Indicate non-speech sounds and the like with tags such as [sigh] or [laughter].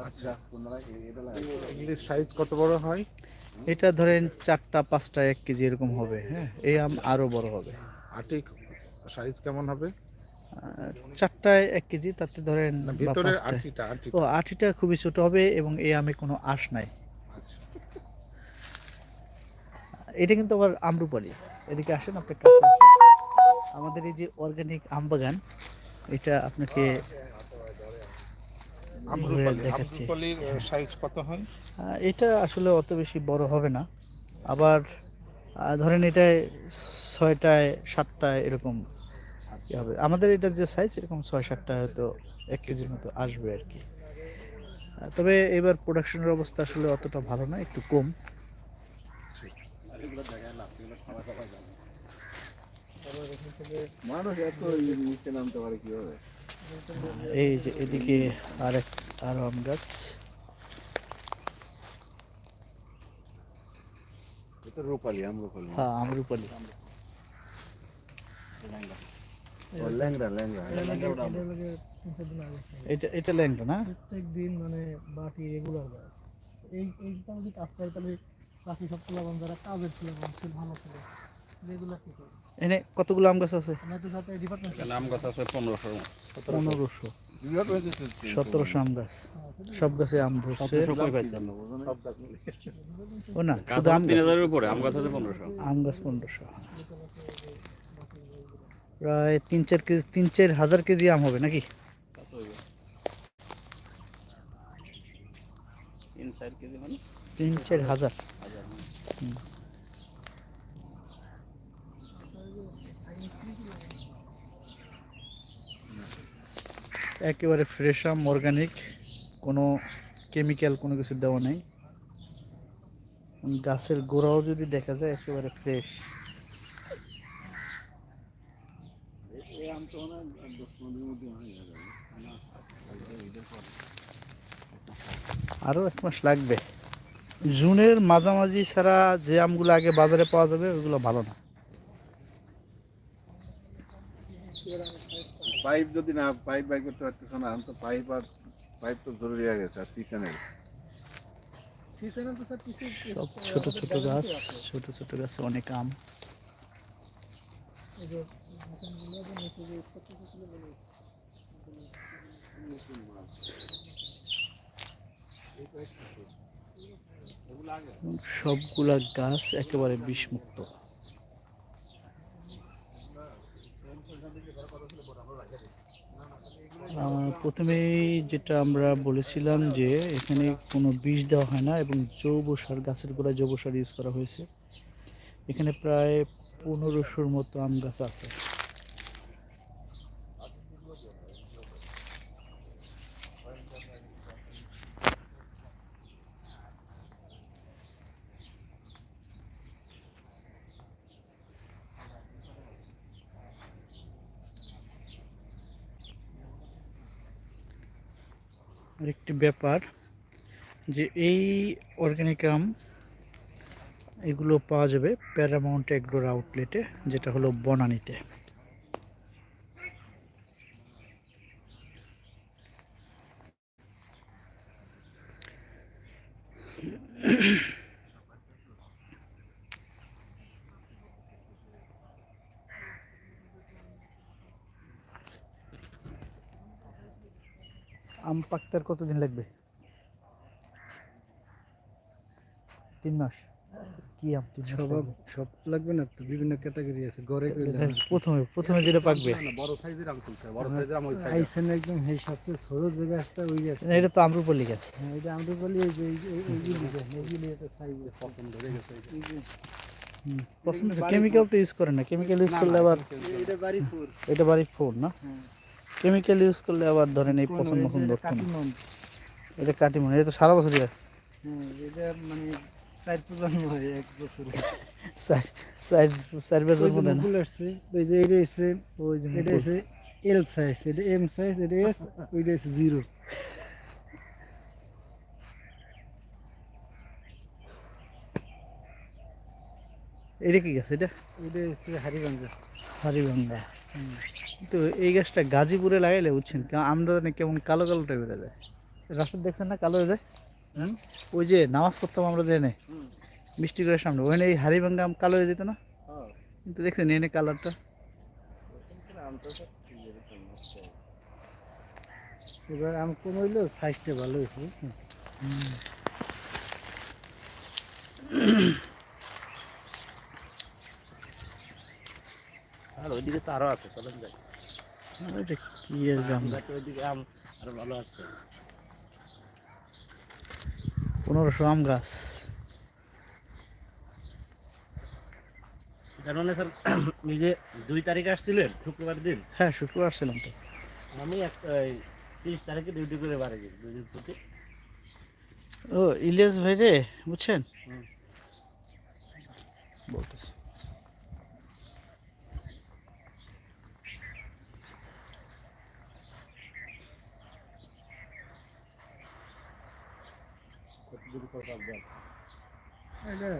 আচ্ছা। এগুলির সাইজ কত বড় হয়? এটা ধরেন চারটা পাঁচটা এক কেজি এরকম হবে হ্যাঁ? এই আম আরও বড় হবে। আটি সাইজ কেমন হবে? আহ, চারটায় এক কেজি তাতে ধরেন ভিতরে আটিটা ও আঠিটা খুবই ছোট হবে এবং এই আমে কোনো আঁশ নাই। আচ্ছা। এটা কিন্তু আবার আমরুপালি। এদিকে আসেন আপনার কাছে আমাদের এই যে অর্গানিক আম বাগান এটা আপনাকে দেখাচ্ছি। আমরুপালির সাইজ কত হয়? আহ, এটা আসলে অত বেশি বড় হবে না। আবার ধরেন এটায় ছয়টায় সাতটায় এরকম হবে। আমাদের এটা যে সাইজ এরকম ছয় সাতটা হয়তো এক কেজির মতো আসবে আর কি। তবে এবার প্রোডাকশনের অবস্থা আসলে অতটা ভালো না একটু কম। মানুষ এত নিচে নামতে পারে কীভাবে? এই যে এদিকে আর এক আরও আম গাছ। এটা রূপালি হ্যাঁ এটা এটা ল্যাংটা না প্রত্যেক দিন মানে বাটি রেগুলার গাছ। এই এইটা যদি কাজ করে তাহলে বাকি সব তুলাবান যারা কাজের সে ভালো ছিল এনে কতগুলো আম গাছ আছে? আম গাছ আছে পনেরোশো। পনেরোশো সতেরোশো আম গাছ। সব গাছে আম ধরছে। ও না গাছ শুধু আম তিন গাছ। হাজারের উপরে আম গাছ আছে পনেরোশো। আম গাছ পনেরোশো। প্রায় তিন চার কেজি তিন চার হাজার কেজি আম হবে নাকি? তিন চার কেজি মানে? তিন চার হাজার হুম। একেবারে ফ্রেশ আম কোনো কেমিক্যাল কোনো কিছু দেওয়া নেই। গাছের গোড়াও যদি দেখা যায়, একেবারে ফ্রেশ আরও এক মাস লাগবে। জুনের মাঝামাঝি ছাড়া যে আমগুলো আগে বাজারে পাওয়া যাবে, ওগুলো ভালো না। পাইপ যদি না পাইপ বাই করতে পারতেছ না তো পাইপ আর পাইপ তো জরুরি হয়ে গেছে আর সিজনের সিজনে তো স্যার কিছু সব ছোট ছোট গাছ ছোট ছোট গাছে অনেক আম। সবগুলা গাছ একেবারে বিষমুক্ত। প্রথমেই যেটা আমরা বলেছিলাম যে এখানে কোনো বিষ দেওয়া হয় না এবং জৈব সার, গাছের গোড়ায় জৈব সার ইউজ করা হয়েছে। এখানে প্রায় পনেরোশোর মতো আম গাছ আছে। আরেকটি ব্যাপার যে এই অর্গানিক আম এগুলো পাওয়া যাবে প্যারামাউন্ট এগ্রোর আউটলেটে, যেটা হলো বনানীতে। আম পাকতে আর কতদিন লাগবে? তিন মাস? কি আম তিন? সব লাগবে? না তো বিভিন্ন ক্যাটাগরি আছে গড়ে হ্যাঁ, প্রথমে প্রথমে যেটা পাকবে? বড় সাইজের আম তুলছে বড় সাইজের আম ওই একদম এই সবচেয়ে ছোট যে গাছটা ওই গাছ না, এটা তো আমরুপল্লি গাছ। হ্যাঁ এটা আমরা বলি এই যে এই যে এই- এইগুলি একটা সাইজ। পছন্দ হয়ে গেছে যে। পছন্দ কেমিক্যাল তো ইউজ করে না কেমিক্যাল ইউজ করলে আবার এটা বাড়ি ফুল। এটা বাড়ি ফোন না? হ্যাঁ। কেমিক্যাল ইউজ করলে আবার ধরেন এই পছন্দ মতন ধরতো না। এটা কাটিমন এটা তো সারা বছরই আছে হ্যাঁ এটা মানে চার প্রজন্ম হয় এক বছর। চার চার বছর ওই না। আসছে ওই যে এটা এসে ওই যে এটা এসে এল সাইজ এটা এম সাইজ এটা এস ওইটা এসে জিরো এটা কি গাছ এটা? এটা হারিগঞ্জা। হারিগঙ্গা তো এই গাছটা গাজীপুরে লাগাইলে বুঝছেন আমরা জানি কেমন কালো কালো টাইপের যায়। রাশেদ দেখছেন না কালো হয়ে যায়? ওই যে নামাজ পড়তাম আমরা জেনে মিষ্টি করে সামনে ওখানে এই হাড়ি ভাঙ্গা আম কালো হয়ে যেত না? কিন্তু দেখছেন এনে কালারটা। এবার আম কম হইলেও সাইজটা ভালো হয়েছে আর ওইদিকে তো আরও আছে চলেন যাই। ওইটা কি জাম। ওইদিকে আম আরও ভালো আছে। পনেরোশো আম গাছ। তার মানে স্যার [clears throat] যে দুই তারিখে আসছিলেন শুক্রবার দিন? হ্যাঁ শুক্রবার আসছিলাম তো। আমি এক তিরিশ তারিখে ডিউটি করে বাড়ি গেছি দুই দিন ছুটি। ও ইলিয়াস ভাই রে বুঝছেন? হুম। বলতেছি এটা